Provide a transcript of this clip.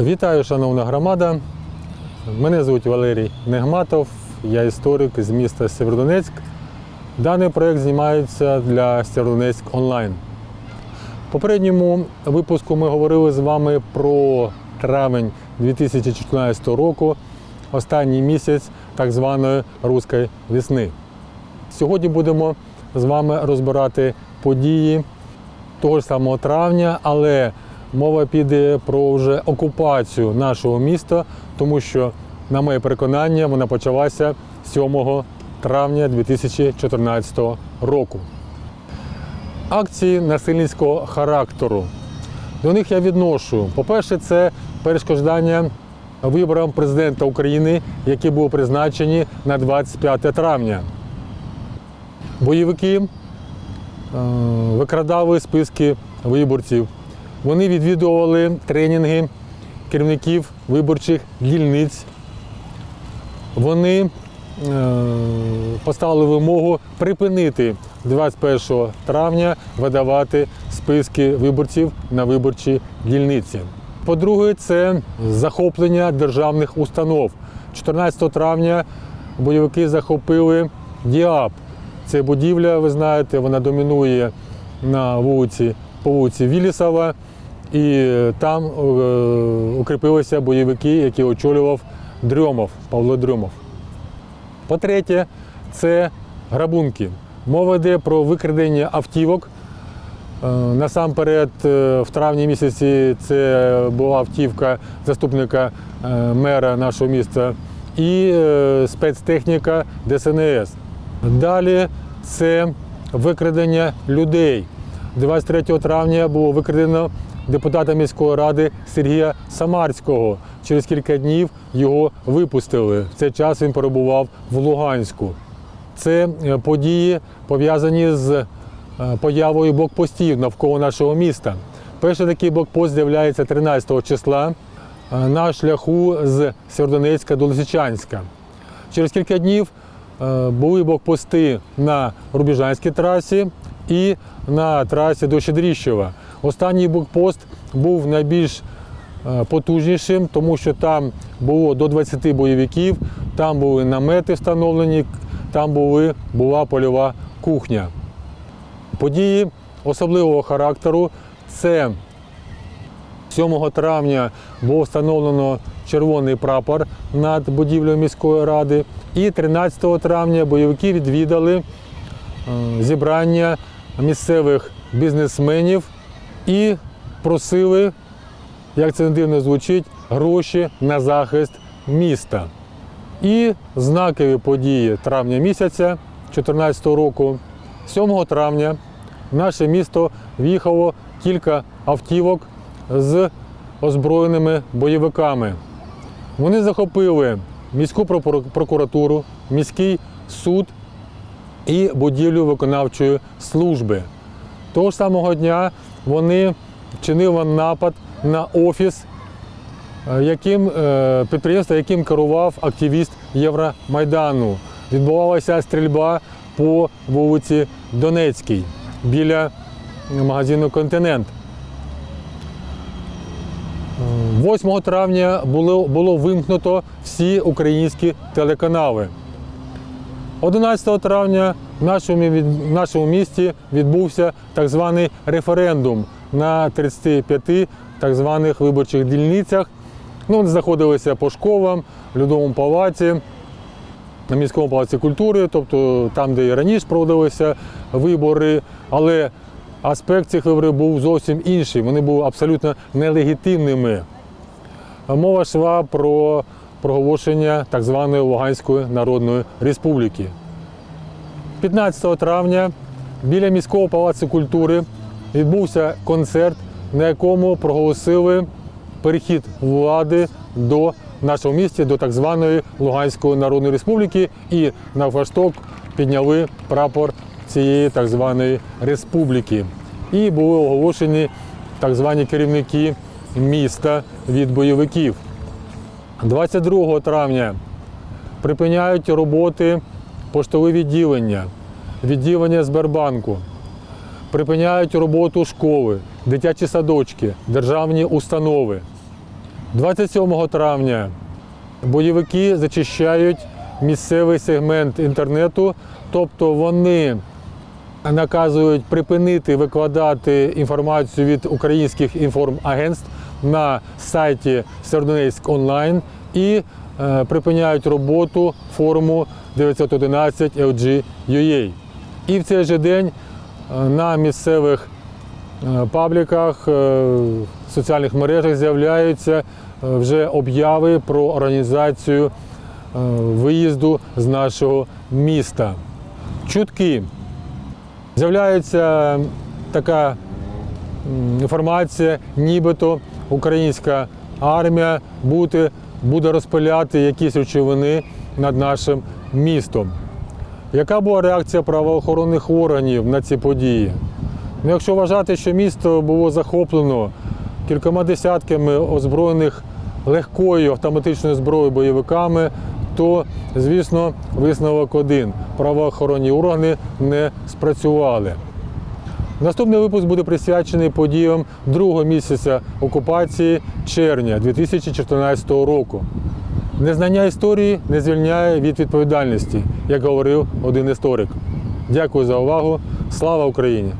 Вітаю, шановна громада. Мене звуть Валерій Негматов, я історик з міста Сєвєродонецьк. Даний проєкт знімається для Сєвєродонецьк онлайн. В попередньому випуску ми говорили з вами про травень 2014 року, останній місяць так званої руської весни. Сьогодні будемо з вами розбирати події того ж самого травня, але мова піде про вже окупацію нашого міста, тому що, на моє переконання, вона почалася 7 травня 2014 року. Акції насильницького характеру. До них я відношу. По-перше, це перешкоджання виборам президента України, які були призначені на 25 травня. Бойовики е, викрадали списки виборців. Вони відвідували тренінги керівників виборчих дільниць. Вони е, поставили вимогу припинити 21 травня видавати списки виборців на виборчі дільниці. По-друге, це захоплення державних установ. 14 травня бойовики захопили ДІАП. Це будівля, ви знаєте, вона домінує на вулиці по вулиці Вілісова, і там е, укріпилися бойовики, які очолював Дрьомов, Павло Дрьомов. По-третє, це грабунки. Мова йде про викрадення автівок. Е, Насамперед, е, в травні місяці це була автівка заступника мера нашого міста і спецтехніка ДСНС. Далі це викрадення людей. 23 травня було викрадено депутата міської ради Сергія Самарського. Через кілька днів його випустили. В цей час він перебував в Луганську. Це е, події пов'язані з е, появою блокпостів навколо нашого міста. Перший такий блокпост з'являється 13 числа е, на шляху з Сєвєродонецька до Лисичанська. Через кілька днів були блокпости на Рубіжанській трасі і на трасі до Щедріщева. Останній блокпост був найбільш е, потужнішим, тому що там було до 20 бойовиків, там були намети встановлені, там були, була польова кухня. Події особливого характеру це 7 травня було встановлено червоний прапор над будівлею міської ради. І 13 травня бойовики відвідали е, зібрання місцевих бізнесменів і просили, як це не дивно звучить, гроші на захист міста. І знакові події травня місяця 2014 року, 7 травня, в наше місто в'їхало кілька автівок з озброєними бойовиками. Вони захопили міську прокуратуру, міський суд і будівлю виконавчої служби. Того ж самого дня вони чинили напад на офіс е, яким, е, підприємства, яким керував активіст Євромайдану. Відбувалася стрільба по вулиці Донецькій біля магазину Континент. 8 травня було, було вимкнуто всі українські телеканали. 11 травня в нашому, в нашому місті відбувся так званий референдум на 35 так званих виборчих дільницях. Ну, знаходилися по школам, в Людовому палаці, на міському палаці культури, тобто там, де і раніше проводилися вибори, але аспект цих виборів був зовсім інший. Вони були абсолютно нелегітимними. Мова йшла про проголошення так званої Луганської Народної Республіки. 15 травня біля міського палацу культури відбувся концерт, на якому проголосили перехід влади до нашого місті, до так званої Луганської Народної Республіки, і на флагшток підняли прапор цієї так званої республіки. І були оголошені так звані керівники міста від бойовиків. 22 травня припиняють роботи поштові відділення, відділення Сбербанку, припиняють роботу школи, дитячі садочки, державні установи. 27 травня бойовики зачищають місцевий сегмент інтернету, тобто вони наказують припинити викладати інформацію від українських інформагентств на сайті Сєвєродонецьк онлайн і е, припиняють роботу форуму 911 LG.UA. І в цей же день е, на місцевих е, пабліках, соціальних мережах з'являються вже обяви про організацію виїзду з нашого міста. Чутки. З'являється така інформація, нібито українська армія буде, буде розпиляти якісь речовини над нашим містом. Яка була реакція правоохоронних органів на ці події? Ну, якщо вважати, що місто було захоплено кількома десятками озброєних легкою автоматичною зброєю бойовиками, то, звісно, висновок один: правоохоронні органи не спрацювали. Наступний випуск буде присвячений подіям другого місяця окупації червня 2014 року. Незнання історії не звільняє від відповідальності, як говорив один історик. Дякую за увагу. Слава Україні!